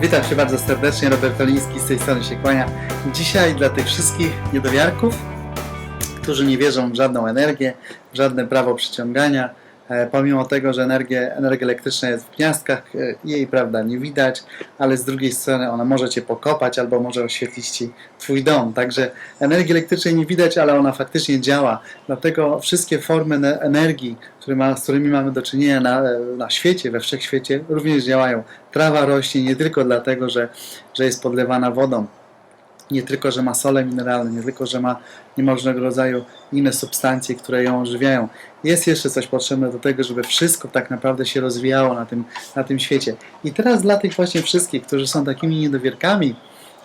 Witam się bardzo serdecznie, Robert Oliński z tej strony się kłania. Dzisiaj dla tych wszystkich niedowiarków, którzy nie wierzą w żadną energię, w żadne prawo przyciągania, pomimo tego, że energia, energia elektryczna jest w gniazdkach, e, jej prawda nie widać, ale z drugiej strony ona może Cię pokopać albo może oświetlić Ci Twój dom. Także energii elektrycznej nie widać, ale ona faktycznie działa. Dlatego wszystkie formy ne- energii, które ma, z którymi mamy do czynienia na, na świecie, we wszechświecie, również działają. Trawa rośnie nie tylko dlatego, że, że jest podlewana wodą, nie tylko, że ma sole mineralne, nie tylko, że ma niemożnego rodzaju inne substancje, które ją ożywiają. Jest jeszcze coś potrzebne do tego, żeby wszystko tak naprawdę się rozwijało na tym, na tym świecie. I teraz dla tych właśnie wszystkich, którzy są takimi niedowierkami,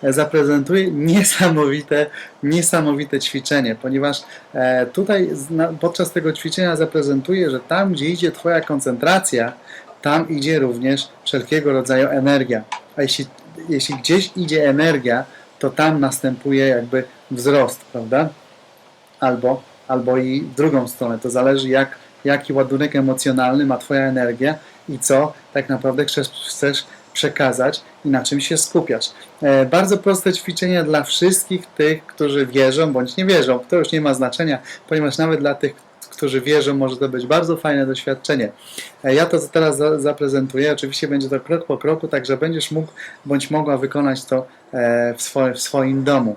e, zaprezentuję niesamowite, niesamowite ćwiczenie, ponieważ e, tutaj podczas tego ćwiczenia zaprezentuję, że tam, gdzie idzie Twoja koncentracja, tam idzie również wszelkiego rodzaju energia. A jeśli, jeśli gdzieś idzie energia, to tam następuje jakby wzrost, prawda? Albo, albo i w drugą stronę. To zależy, jak, jaki ładunek emocjonalny ma Twoja energia i co tak naprawdę chcesz, chcesz przekazać i na czym się skupiasz. E, bardzo proste ćwiczenia dla wszystkich tych, którzy wierzą bądź nie wierzą. To już nie ma znaczenia, ponieważ nawet dla tych, którzy wierzą, może to być bardzo fajne doświadczenie. E, Ja to teraz za- zaprezentuję. Oczywiście będzie to krok po kroku, także będziesz mógł bądź mogła wykonać to e, w, swoim, w swoim domu.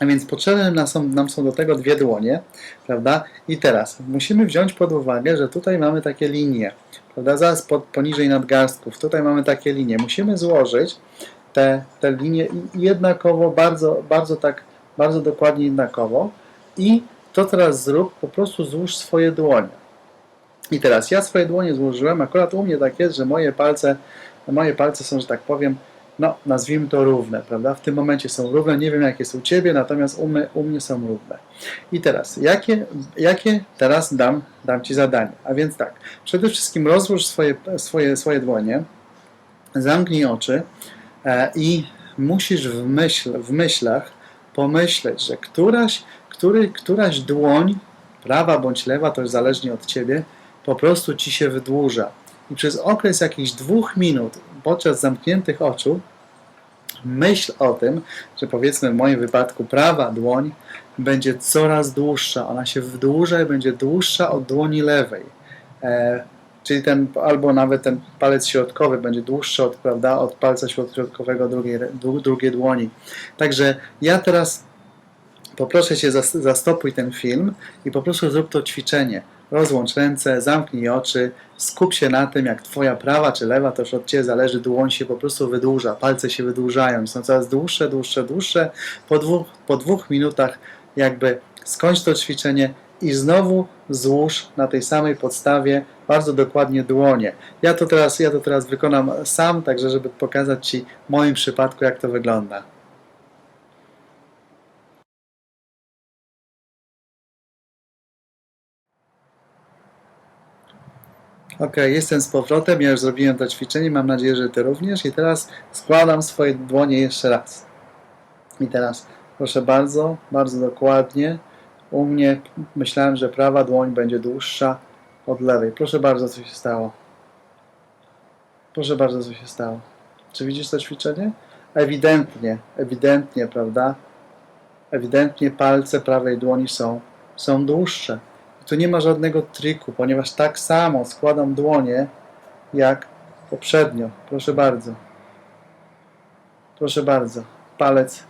A więc potrzebne nam są, nam są do tego dwie dłonie, prawda? I teraz musimy wziąć pod uwagę, że tutaj mamy takie linie, prawda? Zaraz pod, poniżej nadgarstków, tutaj mamy takie linie. Musimy złożyć te, te linie jednakowo, bardzo, bardzo tak, bardzo dokładnie jednakowo. I to teraz zrób, po prostu złóż swoje dłonie. I teraz ja swoje dłonie złożyłem, akurat u mnie tak jest, że moje palce, moje palce są, że tak powiem, no nazwijmy to równe, prawda? W tym momencie są równe, nie wiem jak jest u Ciebie, natomiast u mnie, u mnie są równe. I teraz, jakie, jakie teraz dam, dam Ci zadanie? A więc tak, przede wszystkim rozłóż swoje, swoje, swoje dłonie, zamknij oczy e, i musisz w, myśl, w myślach pomyśleć, że któraś, który, któraś dłoń, prawa bądź lewa, to już zależnie od Ciebie, po prostu Ci się wydłuża. I przez okres jakichś dwóch minut podczas zamkniętych oczu myśl o tym, że powiedzmy w moim wypadku prawa dłoń będzie coraz dłuższa. Ona się wydłuża i będzie dłuższa od dłoni lewej. E, czyli ten, albo nawet ten palec środkowy będzie dłuższy od, prawda, od palca środkowego drugiej, dru- drugiej dłoni. Także ja teraz poproszę Cię, zas- zastopuj ten film i po prostu zrób to ćwiczenie. Rozłącz ręce, zamknij oczy, skup się na tym, jak Twoja prawa czy lewa, to już od Ciebie zależy, dłoń się po prostu wydłuża, palce się wydłużają, są coraz dłuższe, dłuższe, dłuższe. Po dwóch, po dwóch minutach jakby skończ to ćwiczenie i znowu złóż na tej samej podstawie bardzo dokładnie dłonie. Ja to teraz, ja to teraz wykonam sam, także żeby pokazać Ci w moim przypadku, jak to wygląda. Ok, jestem z powrotem, ja już zrobiłem to ćwiczenie, mam nadzieję, że Ty również i teraz składam swoje dłonie jeszcze raz. I teraz proszę bardzo, bardzo dokładnie. U mnie myślałem, że prawa dłoń będzie dłuższa od lewej. Proszę bardzo, co się stało. Proszę bardzo, co się stało. Czy widzisz to ćwiczenie? Ewidentnie, ewidentnie, prawda? Ewidentnie palce prawej dłoni są, są dłuższe. Tu nie ma żadnego triku, ponieważ tak samo składam dłonie jak poprzednio. Proszę bardzo. Proszę bardzo. Palec,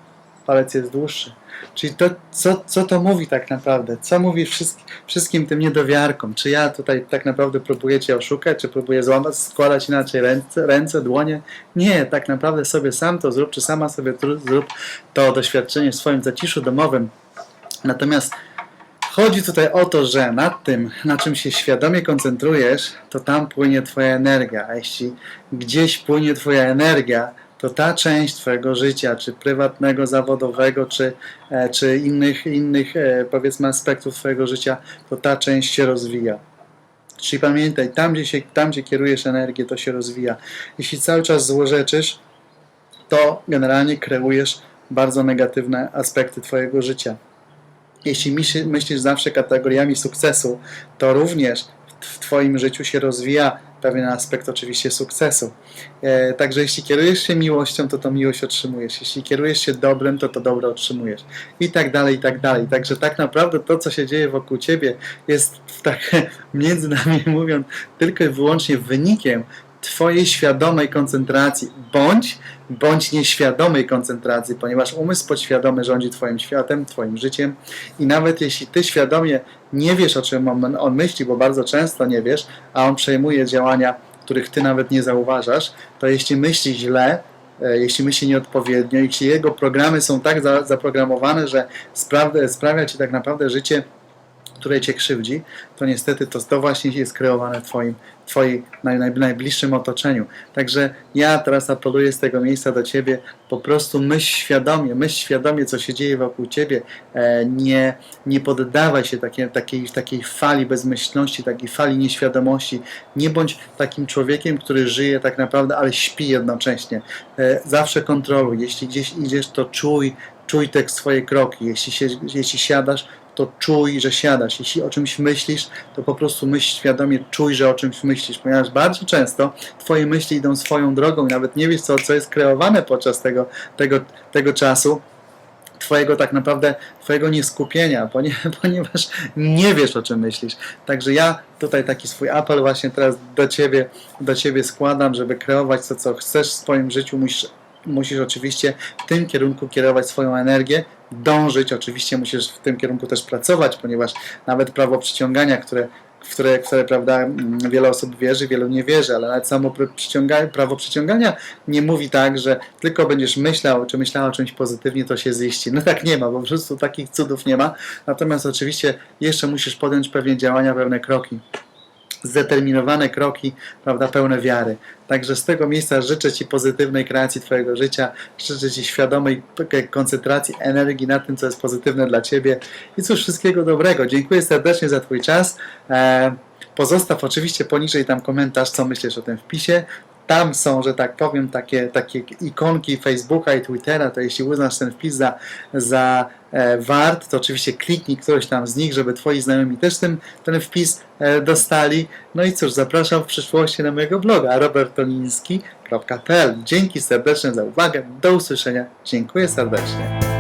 palec jest dłuższy. Czyli to, co, co to mówi tak naprawdę? Co mówi wszystkim, wszystkim tym niedowiarkom? Czy ja tutaj tak naprawdę próbuję Cię oszukać? Czy próbuję złamać, składać inaczej ręce, ręce, dłonie? Nie, tak naprawdę sobie sam to zrób, czy sama sobie zrób to doświadczenie w swoim zaciszu domowym. Natomiast Chodzi tutaj o to, że nad tym, na czym się świadomie koncentrujesz, to tam płynie Twoja energia. A jeśli gdzieś płynie Twoja energia, to ta część Twojego życia, czy prywatnego, zawodowego, czy, e, czy innych, innych e, powiedzmy aspektów Twojego życia, to ta część się rozwija. Czyli pamiętaj, tam gdzie, się, tam gdzie kierujesz energię, to się rozwija. Jeśli cały czas złorzeczysz, to generalnie kreujesz bardzo negatywne aspekty Twojego życia jeśli myśl- myślisz zawsze kategoriami sukcesu, to również w Twoim życiu się rozwija pewien aspekt oczywiście sukcesu. E, Także jeśli kierujesz się miłością, to to miłość otrzymujesz. Jeśli kierujesz się dobrem, to to dobro otrzymujesz. I tak dalej, i tak dalej. Także tak naprawdę to, co się dzieje wokół ciebie, jest tak między nami mówiąc, tylko i wyłącznie wynikiem Twojej świadomej koncentracji, bądź, bądź nieświadomej koncentracji, ponieważ umysł podświadomy rządzi Twoim światem, Twoim życiem i nawet jeśli Ty świadomie nie wiesz, o czym on, on myśli, bo bardzo często nie wiesz, a on przejmuje działania, których Ty nawet nie zauważasz, to jeśli myśli źle, e, jeśli myśli nieodpowiednio, jeśli jego programy są tak za, zaprogramowane, że sprawia, sprawia Ci tak naprawdę życie które cię krzywdzi, to niestety to, to właśnie jest kreowane w twoim, twoim naj, naj, najbliższym otoczeniu. Także ja teraz apeluję z tego miejsca do ciebie, po prostu myśl świadomie, myśl świadomie, co się dzieje wokół ciebie, e, nie, nie poddawaj się takiej, takiej, takiej fali bezmyślności, takiej fali nieświadomości, nie bądź takim człowiekiem, który żyje tak naprawdę, ale śpi jednocześnie. E, zawsze kontroluj, jeśli gdzieś idziesz, to czuj, czuj te swoje kroki, jeśli, się, jeśli siadasz, to czuj, że siadasz. Jeśli o czymś myślisz, to po prostu myśl świadomie, czuj, że o czymś myślisz, ponieważ bardzo często Twoje myśli idą swoją drogą i nawet nie wiesz, co, co jest kreowane podczas tego, tego, tego czasu. Twojego tak naprawdę, Twojego nieskupienia, ponieważ, nie wiesz, o czym myślisz. Także ja tutaj taki swój apel właśnie teraz do Ciebie, do Ciebie składam, żeby kreować to, co chcesz w swoim życiu, musisz musisz oczywiście w tym kierunku kierować swoją energię, dążyć, oczywiście musisz w tym kierunku też pracować, ponieważ nawet prawo przyciągania, które w które, które prawda, mm, wiele osób wierzy, wielu nie wierzy, ale nawet samo pr- przyciąga, prawo przyciągania nie mówi tak, że tylko będziesz myślał, czy myślała o czymś pozytywnie, to się ziści. No tak nie ma, po prostu takich cudów nie ma. Natomiast oczywiście jeszcze musisz podjąć pewne działania, pewne kroki zdeterminowane kroki, prawda, pełne wiary. Także z tego miejsca życzę Ci pozytywnej kreacji Twojego życia, życzę Ci świadomej koncentracji energii na tym, co jest pozytywne dla Ciebie i cóż, wszystkiego dobrego. Dziękuję serdecznie za Twój czas. E, pozostaw oczywiście poniżej tam komentarz, co myślisz o tym wpisie. Tam są, że tak powiem, takie, takie ikonki Facebooka i Twittera, to jeśli uznasz ten wpis za, za e, wart, to oczywiście kliknij któryś tam z nich, żeby Twoi znajomi też ten, ten wpis e, dostali. No i cóż, zapraszam w przyszłości na mojego bloga robertoliński.pl. Dzięki serdecznie za uwagę, do usłyszenia, dziękuję serdecznie.